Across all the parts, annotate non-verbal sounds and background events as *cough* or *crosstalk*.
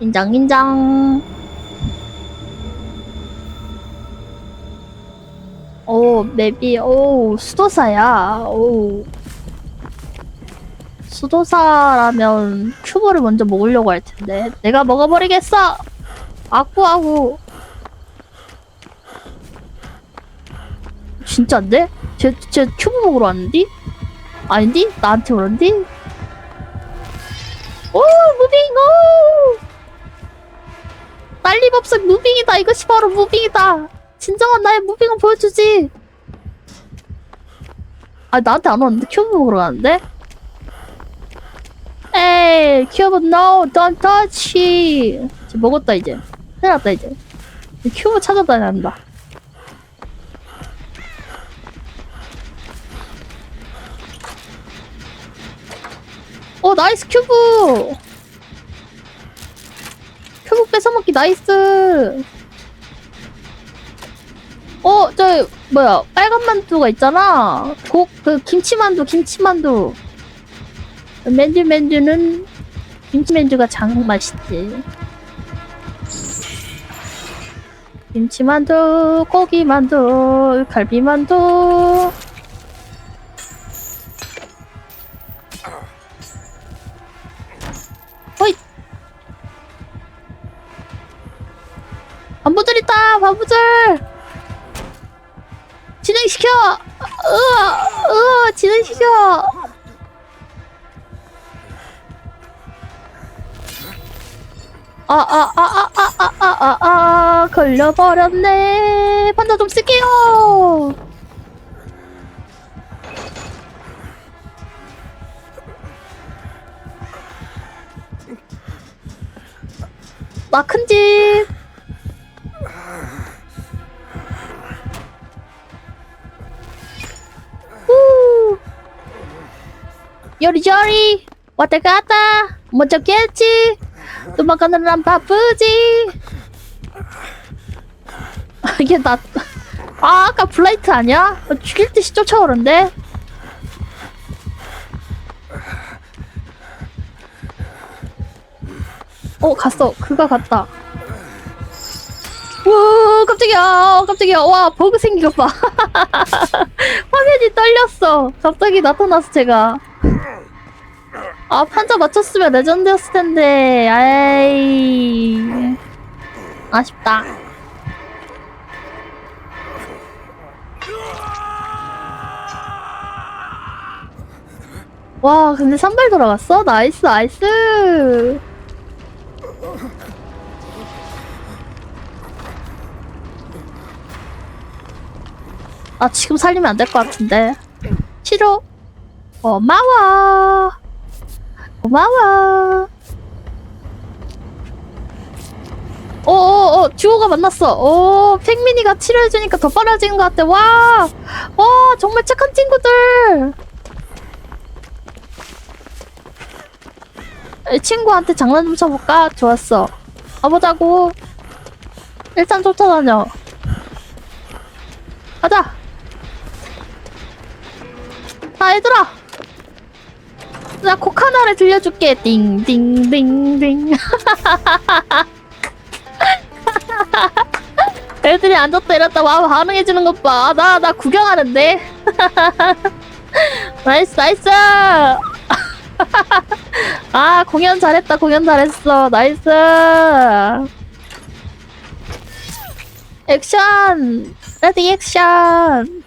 인장 인장 오 맵이 오 수도사야 오 수도사라면 큐브를 먼저 먹으려고 할 텐데 내가 먹어버리겠어 아구아구 진짜인데? 쟤, 쟤 큐브 먹으러 왔는디? 아닌디? 나한테 오는디? 오 무빙 오 난리법석 무빙이다. 이것이 바로 무빙이다. 진정한 나의 무빙을 보여주지. 아 나한테 안 왔는데? 큐브 먹으러 가는데? 에이 큐브 no don't touch. 쟤 먹었다 이제. 났다 이제. 큐브 찾아다녀야 한다. 어 나이스 큐브 큐브 뺏어먹기 나이스. 어 저 뭐야 빨간 만두가 있잖아. 곡그 김치만두 김치만두. 맨주 맨주는 김치맨주가 장 맛있지. 김치만두 고기만두 갈비만두 있다 반부들 진행시켜 으아 으아 진행시켜 아, 아, 아, 아, 아, 아, 아, 아, 아, 걸려버렸네. 판자 좀 쓸게요. 나 큰 집. 요리조리. 왔다 갔다. 못 잡겠지. 도망가느란 바쁘지. 아, 이게 나 아, 아까 블라이트 아니야? 어, 죽일 듯이 쫓아오는데? 어 갔어. 그가 갔다. 우 깜짝이야. 어, 깜짝이야. 와 버그 생긴 것 봐. *laughs* 화면이 떨렸어. 갑자기 나타났어 제가 아 판자 맞췄으면 레전드였을 텐데. 아이. 아쉽다. 와 근데 산발 돌아갔어? 나이스 나이스. 아 지금 살리면 안 될 것 같은데. 싫어 고마워 고마워. 어어어 듀오가 만났어. 오 팽민이가 치료해주니까 더 빨라지는 것 같아. 와, 와 정말 착한 친구들. 이 친구한테 장난 좀 쳐볼까? 좋았어. 가보자고. 일단 쫓아다녀. 가자. 자 얘들아 나곡 하나를 들려줄게. 띵띵띵띵 *laughs* 애들이 앉았다 일었다. 와 반응해주는 것 봐 나 나 구경하는데. *laughs* 나이스 나이스. *laughs* 아 공연 잘했다. 공연 잘했어. 나이스. 액션! 레디 액션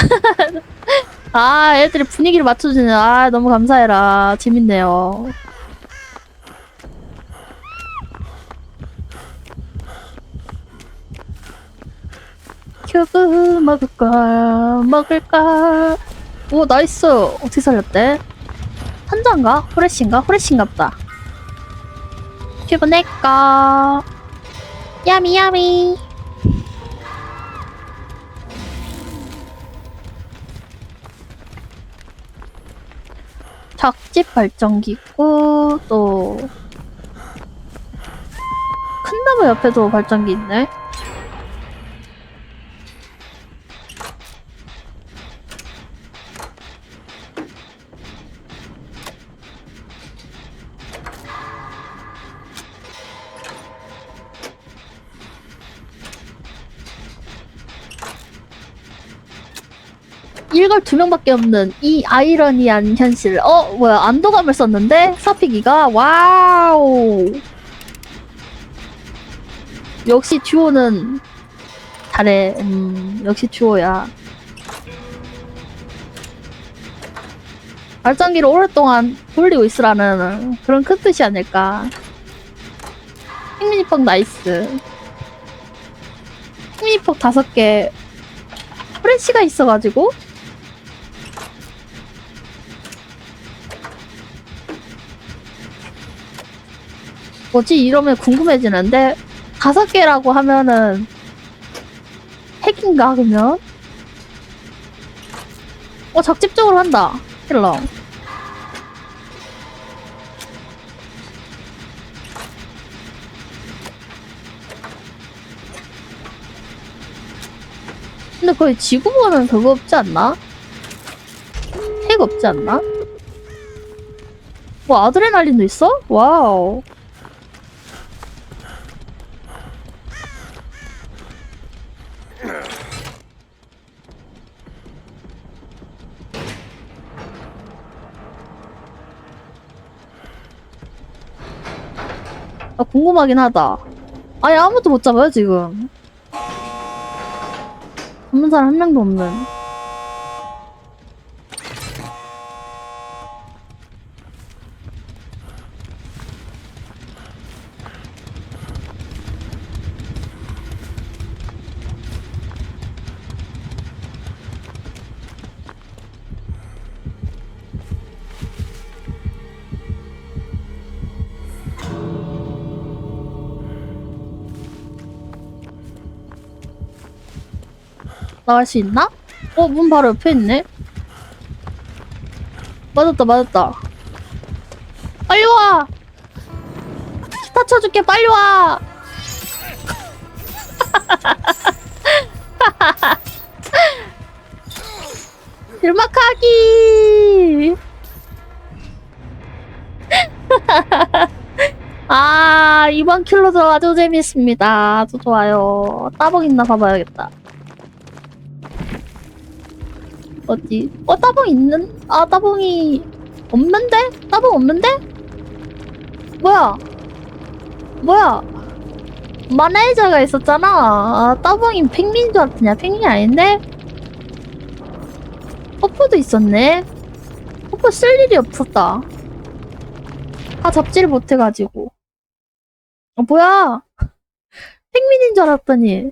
*laughs* 아 애들이 분위기를 맞춰주네 아 너무 감사해라. 재밌네요. 큐브 먹을까 먹을까? 오 나이스. 어떻게 살렸대? 한자인가? 후레쉬인가? 후레쉬인갑다. 큐브 내꺼 야미 야미 작집 발전기 있고 또 큰 나무 옆에도 발전기 있네 일걸 두 명밖에 없는 이 아이러니한 현실. 어, 뭐야, 안도감을 썼는데? 사피기가? 와우! 역시 듀오는 잘해. 음, 역시 듀오야. 발전기를 오랫동안 돌리고 있으라는 그런 큰 뜻이 아닐까. 핑미니퍽 나이스. 핑미니퍽 다섯 개 프레시가 있어가지고 뭐지 이러면 궁금해지는데 다섯 개라고 하면은 핵인가 그러면? 어 적집적으로 한다 힐러 근데 거의 지구본은 그거 없지 않나? 핵 없지 않나? 뭐 아드레날린도 있어? 와우 아, 궁금하긴 하다. 아니, 아무도 못 잡아요, 지금. 잡는 사람 한 명도 없는. 나갈 수 있나? 어, 문 바로 옆에 있네? 맞았다, 맞았다. 빨리 와! 기타 쳐줄게, 빨리 와! *laughs* 길막하기! *laughs* 아, 이번 킬로도 아주 재밌습니다. 아주 좋아요. 따봉 있나 봐봐야겠다. 어디? 어, 따봉 있는? 아, 따봉이 없는데? 따봉 없는데? 뭐야? 뭐야? 마네이저가 있었잖아. 아, 따봉이 펭귄인 줄 알았더니 펭귄이 아닌데? 퍼프도 있었네. 퍼프 쓸 일이 없었다. 아, 잡지를 못해가지고. 어, 뭐야? *laughs* 펭귄인 줄 알았더니